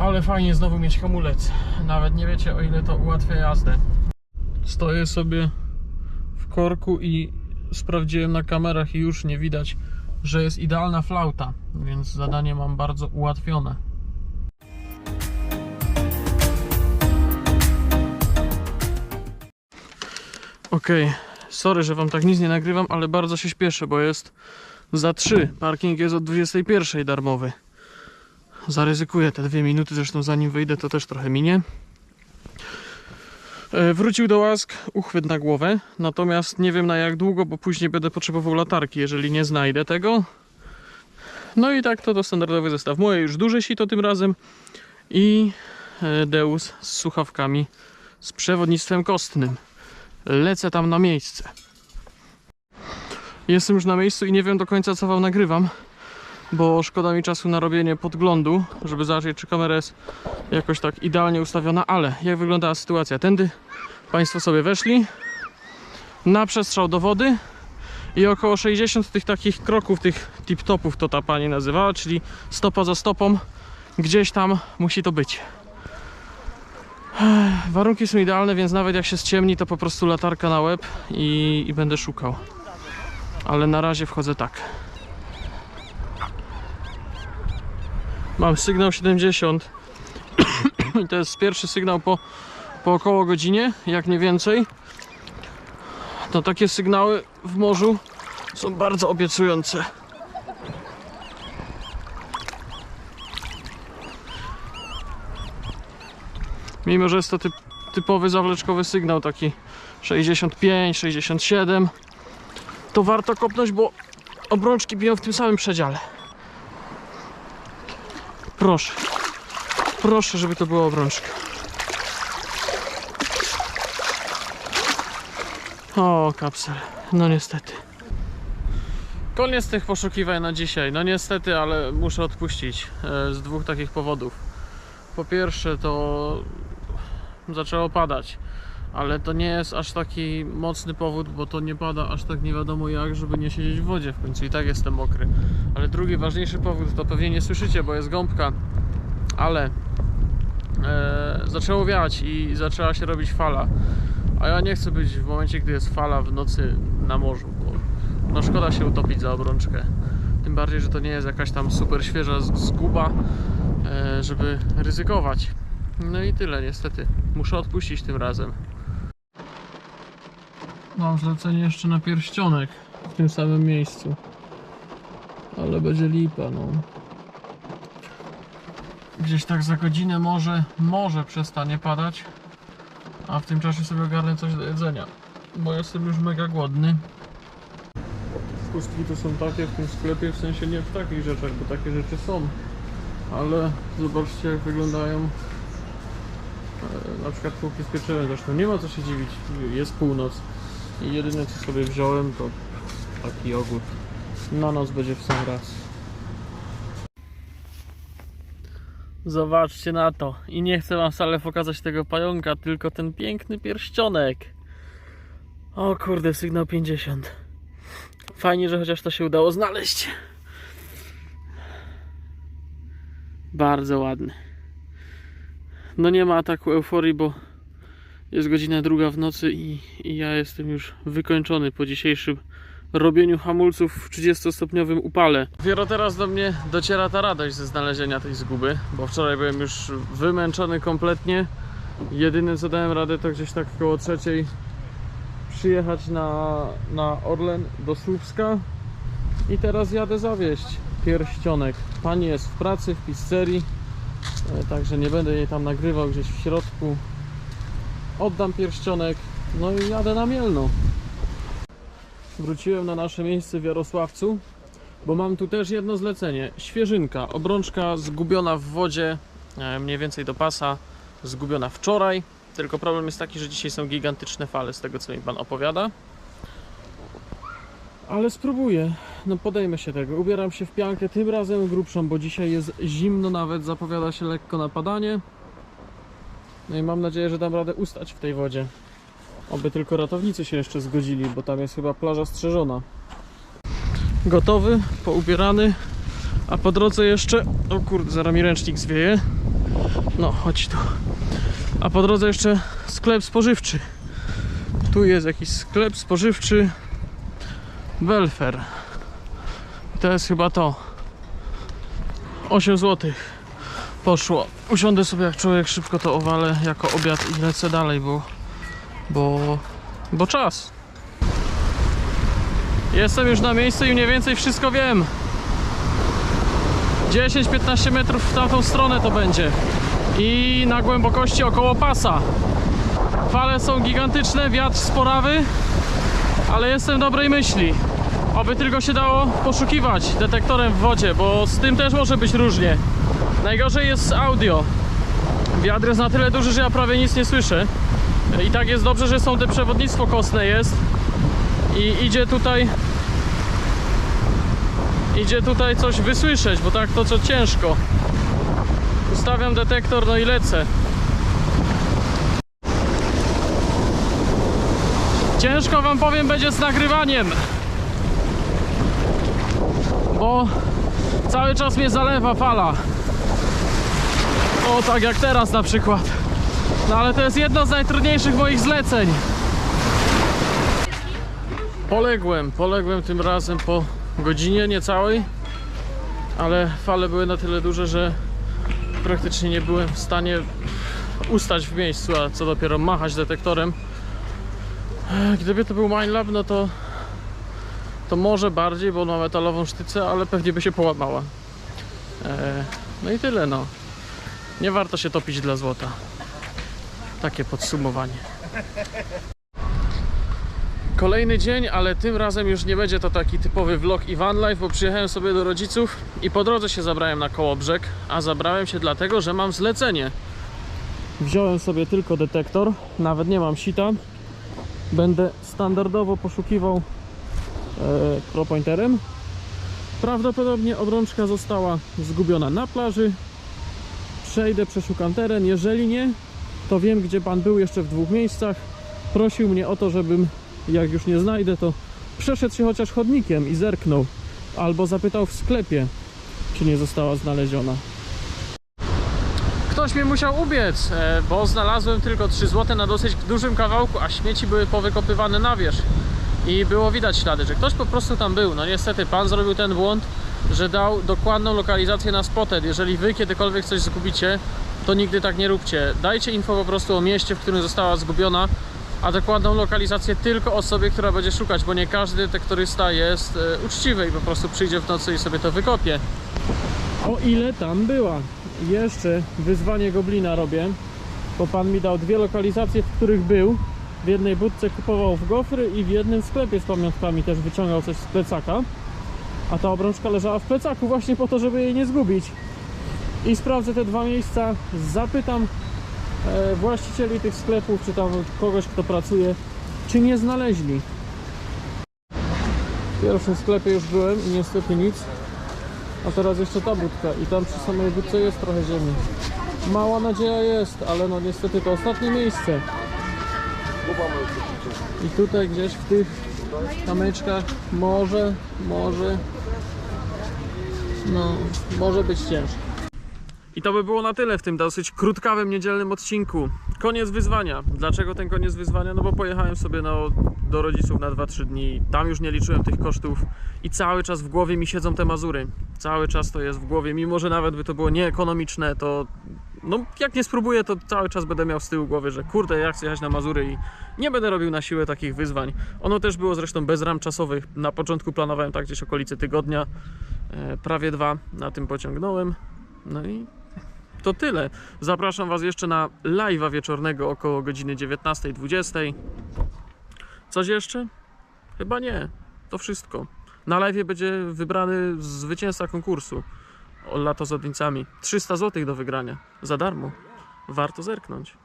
Ale fajnie znowu mieć hamulec. Nawet nie wiecie o ile to ułatwia jazdę. Stoję sobie w korku i sprawdziłem na kamerach i już nie widać, że jest idealna flauta, więc zadanie mam bardzo ułatwione. Okej, sorry, że wam tak nic nie nagrywam, ale bardzo się śpieszę, bo jest za 3. Parking jest od 21 darmowy. Zaryzykuję te dwie minuty, zresztą zanim wyjdę, to też trochę minie. E, Wrócił do łask uchwyt na głowę, natomiast nie wiem na jak długo, bo później będę potrzebował latarki, jeżeli nie znajdę tego. No i tak to to standardowy zestaw. Moje już duże sito tym razem i e, Deus z słuchawkami z przewodnictwem kostnym. Lecę tam na miejsce. Jestem już na miejscu i nie wiem do końca co wam nagrywam, bo szkoda mi czasu na robienie podglądu, żeby zobaczyć czy kamera jest jakoś tak idealnie ustawiona, ale jak wyglądała sytuacja? Tędy Państwo sobie weszli na przestrzał do wody i około 60 tych takich kroków, tych tip-topów to ta pani nazywała, czyli stopa za stopą, gdzieś tam musi to być. Warunki są idealne, więc nawet jak się ściemni, to po prostu latarka na łeb i, i będę szukał. Ale na razie wchodzę tak. Mam sygnał 70 i to jest pierwszy sygnał po, po około godzinie, jak nie więcej. To takie sygnały w morzu są bardzo obiecujące. Mimo, że jest to typ, typowy zawleczkowy sygnał, taki 65, 67, to warto kopnąć, bo obrączki biją w tym samym przedziale. Proszę. Proszę, żeby to była obrączka. O, kapsel. No niestety. Koniec tych poszukiwań na dzisiaj. No niestety, ale muszę odpuścić e, z dwóch takich powodów. Po pierwsze, to zaczęło padać, ale to nie jest aż taki mocny powód, bo to nie pada aż tak nie wiadomo jak, żeby nie siedzieć w wodzie w końcu i tak jestem mokry. Ale drugi ważniejszy powód to pewnie nie słyszycie, bo jest gąbka, ale e, zaczęło wiać i zaczęła się robić fala. A ja nie chcę być w momencie, gdy jest fala w nocy na morzu, bo no szkoda się utopić za obrączkę. Tym bardziej, że to nie jest jakaś tam super świeża zguba, e, żeby ryzykować. No i tyle, niestety. Muszę odpuścić tym razem. Mam zlecenie jeszcze na pierścionek w tym samym miejscu. Ale będzie lipa, no. Gdzieś tak za godzinę może, może przestanie padać. A w tym czasie sobie ogarnę coś do jedzenia. Bo jestem już mega głodny. Pustki to są takie w tym sklepie, w sensie nie w takich rzeczach, bo takie rzeczy są. Ale zobaczcie jak wyglądają e, na przykład półki z pieczywem. Zresztą nie ma co się dziwić, jest północ. I jedyne co sobie wziąłem to taki jogurt. Na noc będzie w sam raz. Zobaczcie na to. I nie chcę wam wcale pokazać tego pająka, tylko ten piękny pierścionek. O kurde, sygnał 50. Fajnie, że chociaż to się udało znaleźć. Bardzo ładny. No nie ma ataku euforii, bo jest godzina druga w nocy i, i ja jestem już wykończony po dzisiejszym robieniu hamulców w 30-stopniowym upale. Dopiero teraz do mnie dociera ta radość ze znalezienia tej zguby, bo wczoraj byłem już wymęczony kompletnie. Jedyne co dałem radę to gdzieś tak koło trzeciej przyjechać na, na Orlen do Słupska i teraz jadę zawieźć pierścionek. Pani jest w pracy, w pizzerii, e, także nie będę jej tam nagrywał gdzieś w środku. Oddam pierścionek, no i jadę na Mielno. Wróciłem na nasze miejsce w Jarosławcu, bo mam tu też jedno zlecenie. Świeżynka, obrączka zgubiona w wodzie, e, mniej więcej do pasa, zgubiona wczoraj. Tylko problem jest taki, że dzisiaj są gigantyczne fale, z tego co mi pan opowiada. Ale spróbuję, no podejmę się tego. Ubieram się w piankę, tym razem grubszą, bo dzisiaj jest zimno nawet, zapowiada się lekko napadanie. No i mam nadzieję, że dam radę ustać w tej wodzie. Oby tylko ratownicy się jeszcze zgodzili, bo tam jest chyba plaża strzeżona. Gotowy, poubierany, a po drodze jeszcze, o kurde, zaraz mi ręcznik zwieje. No, chodź tu. A po drodze jeszcze sklep spożywczy. Tu jest jakiś sklep spożywczy Welfer. I to jest chyba to. 8 zł poszło. Usiądę sobie jak człowiek, szybko to owalę jako obiad i lecę dalej, bo bo bo czas. Jestem już na miejscu i mniej więcej wszystko wiem. 10-15 metrów w tamtą stronę to będzie. I na głębokości około pasa. Fale są gigantyczne, wiatr sporawy, ale jestem dobrej myśli. Oby tylko się dało poszukiwać detektorem w wodzie, bo z tym też może być różnie. Najgorzej jest z audio. Wiatr jest na tyle duży, że ja prawie nic nie słyszę. I tak jest dobrze, że są te przewodnictwo kostne jest. I idzie tutaj idzie tutaj coś wysłyszeć, bo tak to co ciężko. Ustawiam detektor, no i lecę. Ciężko wam powiem będzie z nagrywaniem. Bo cały czas mnie zalewa fala. O tak jak teraz na przykład. No ale to jest jedno z najtrudniejszych moich zleceń. Poległem, poległem tym razem po godzinie niecałej, ale fale były na tyle duże, że praktycznie nie byłem w stanie ustać w miejscu, a co dopiero machać detektorem. Gdyby to był Minelab, no to to może bardziej, bo on ma metalową sztycę, ale pewnie by się połamała. E, no i tyle no. Nie warto się topić dla złota. Takie podsumowanie. Kolejny dzień, ale tym razem już nie będzie to taki typowy vlog i van life, bo przyjechałem sobie do rodziców i po drodze się zabrałem na Kołobrzeg, a zabrałem się dlatego, że mam zlecenie. Wziąłem sobie tylko detektor, nawet nie mam sita. Będę standardowo poszukiwał propointerem. Prawdopodobnie obrączka została zgubiona na plaży. Przejdę, przeszukam teren. Jeżeli nie, to wiem, gdzie pan był jeszcze w dwóch miejscach. Prosił mnie o to, żebym, jak już nie znajdę, to przeszedł się chociaż chodnikiem i zerknął. Albo zapytał w sklepie, czy nie została znaleziona. Ktoś mnie musiał ubiec, e, bo znalazłem tylko 3 zł na dosyć dużym kawałku, a śmieci były powykopywane na wierzch. I było widać ślady, że ktoś po prostu tam był. No niestety pan zrobił ten błąd, że dał dokładną lokalizację na Spotted. Jeżeli wy kiedykolwiek coś zgubicie, to nigdy tak nie róbcie. Dajcie info po prostu o mieście, w którym została zgubiona, a dokładną lokalizację tylko osobie, która będzie szukać, bo nie każdy detektorysta jest e, uczciwy i po prostu przyjdzie w nocy i sobie to wykopie. O ile tam była. Jeszcze wyzwanie goblina robię, bo pan mi dał dwie lokalizacje, w których był. W jednej budce kupował w gofry i w jednym sklepie z pamiątkami też wyciągał coś z plecaka. A ta obrączka leżała w plecaku właśnie po to, żeby jej nie zgubić. I sprawdzę te dwa miejsca, zapytam e, właścicieli tych sklepów, czy tam kogoś, kto pracuje, czy nie znaleźli. W pierwszym sklepie już byłem i niestety nic. A teraz jeszcze ta budka i tam przy samej budce jest trochę ziemi. Mała nadzieja jest, ale no niestety to ostatnie miejsce. I tutaj gdzieś w tych kamyczkach może, może, no, może być ciężko. I to by było na tyle w tym dosyć krótkawym niedzielnym odcinku. Koniec wyzwania. Dlaczego ten koniec wyzwania? No bo pojechałem sobie do rodziców na 2-3 dni. Tam już nie liczyłem tych kosztów i cały czas w głowie mi siedzą te Mazury. Cały czas to jest w głowie, mimo że nawet by to było nieekonomiczne, to no jak nie spróbuję, to cały czas będę miał z tyłu głowy, że kurde, ja chcę jechać na Mazury i nie będę robił na siłę takich wyzwań. Ono też było zresztą bez ram czasowych. Na początku planowałem tak gdzieś okolice tygodnia, e, prawie dwa na tym pociągnąłem. No i to tyle. Zapraszam Was jeszcze na live'a wieczornego około godziny 19.20. Coś jeszcze? Chyba nie. To wszystko. Na live będzie wybrany zwycięzca konkursu o lato z odnicami. 300 zł do wygrania. Za darmo. Warto zerknąć.